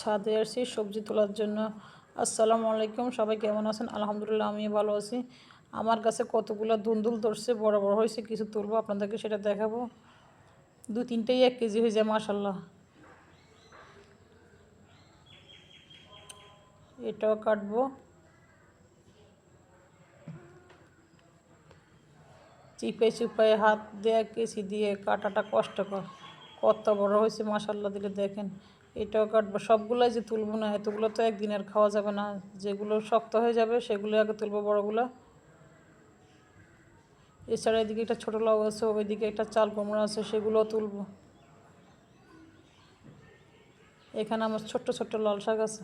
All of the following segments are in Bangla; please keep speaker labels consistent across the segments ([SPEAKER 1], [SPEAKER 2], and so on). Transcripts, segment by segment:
[SPEAKER 1] ছাদে আসছি সবজি তোলার জন্য। আসসালামু আলাইকুম, সবাই কেমন আছেন? আলহামদুলিল্লাহ আমি ভালো আছি। আমার কাছে কতগুলো দুন্দুল ধরছে, বড় বড় হয়েছে, কিছু তুলবো, আপনাদেরকে সেটা দেখাবো। দু তিনটেই এক কেজি হয়ে যায় মাসাল্লাহ এটাও কাটবো। চিপে চুপায় হাত দিয়ে কেসি দিয়ে কাটাটা কষ্টকর। কত বড় হয়েছে মাসাল্লাহ দিলে দেখেন। এটাও কাটবো সবগুলাই যে তুলবো না, এতগুলো তো একদিনের খাওয়া যাবে না। যেগুলো শক্ত হয়ে যাবে, সেগুলো আগে তুলবো বড়গুলো। এছাড়া এদিকে একটা ছোটো লাউ আছে, ওইদিকে একটা চাল কুমড়া আছে, সেগুলোও তুলবো। এখানে আমার ছোট্ট ছোট্ট লাল শাক আছে।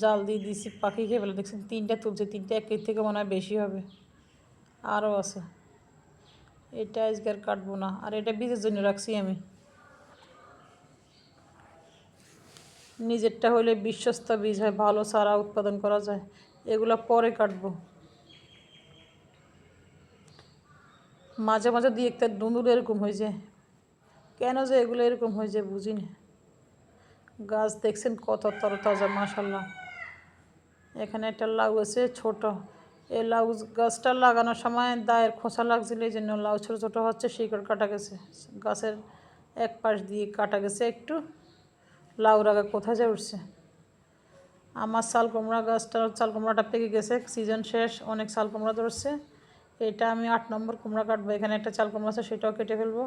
[SPEAKER 1] জাল দিয়ে দিছি পাখি খেয়ে ফেলে। দেখছেন, তিনটা তুলছে, তিনটা এক থেকে মনে হয় বেশি হবে। আরও আছে। এটা আজকে আর কাটবো না। আর এটা বীজের জন্য রাখছি আমি। নিজেরটা হলে বিশ্বস্ত বীজ হয়, ভালো সারা উৎপাদন করা যায়। এগুলো পরে কাটবো। মাঝে মাঝে দিয়ে একটা ডুমুর এরকম হয়ে যায়। কেন যে এগুলো এরকম হয়ে যায় বুঝি না গাছ দেখছেন কত তরতাজা মাসাল্লাহ এখানে একটা লাউ আছে, ছোট। এই লাউ গাছটা লাগানোর সময় দায়ের খোসা লাগছিল, এই জন্য লাউ ছোটো ছোটো হচ্ছে, শিকড় কাটা গেছে। গাছের এক পাশ দিয়ে কাটা গেছে একটু। লাউ রাগা কোথায় যা উঠছে? আমার শাল কুমড়া গাছটা চাল কুমড়াটা পেকে গেছে সিজন শেষ, অনেক শাল কুমড়া ধরছে। এটা আমি আট নম্বর কুমড়া কাটবো, এখানে একটা চাল কুমড়া আছে, সেটাও কেটে ফেলব।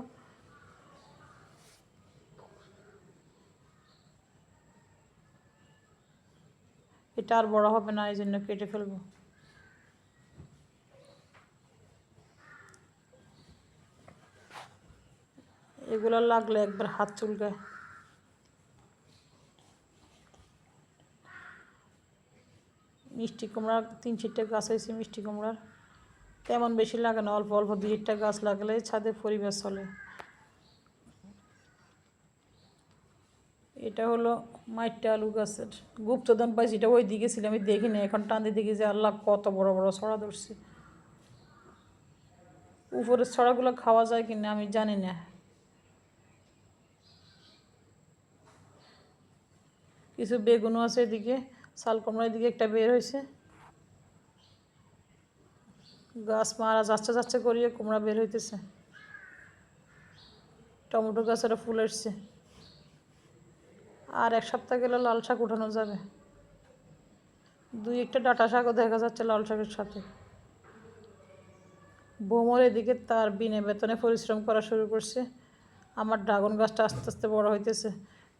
[SPEAKER 1] এটা আর বড় হবে না, এই জন্য কেটে ফেলব। এগুলো লাগলে একবার হাত চুলকায় মিষ্টি কুমড়া তিন চারটে গাছ হয়েছে মিষ্টি কুমড়ার। তেমন বেশি লাগে না, অল্প অল্প দুই একটা গাছ লাগলে ছাদে পরিবেশ চলে। এটা হলো মাইটটা আলু গাছের। গুপ্তধন পাইছি, এটা ওই দিকে ছিল, আমি দেখিনি এখন টান দিকে যে আল্লাহ কত বড় বড় ছড়া ধরছে। উপরের ছড়াগুলো খাওয়া যায় কিনা আমি জানি না। কিছু বেগুনও আছে এদিকে, শাল কুমড়ার দিকে একটা বের হয়েছে। গাছ মারা যাচ্ছে যাচ্ছে করিয়ে কুমড়া বের হইতেছে। টমেটো গাছেরও ফুল এসছে। আর এক সপ্তাহ গেলে লাল শাক উঠানো যাবে। দুই একটা ডাটা শাকও দেখা যাচ্ছে লাল শাকের সাথে। বোমর এদিকে তার বিনে বেতনে পরিশ্রম করা শুরু করছে। আমার ড্রাগন গাছটা আস্তে আস্তে বড় হইতেছে।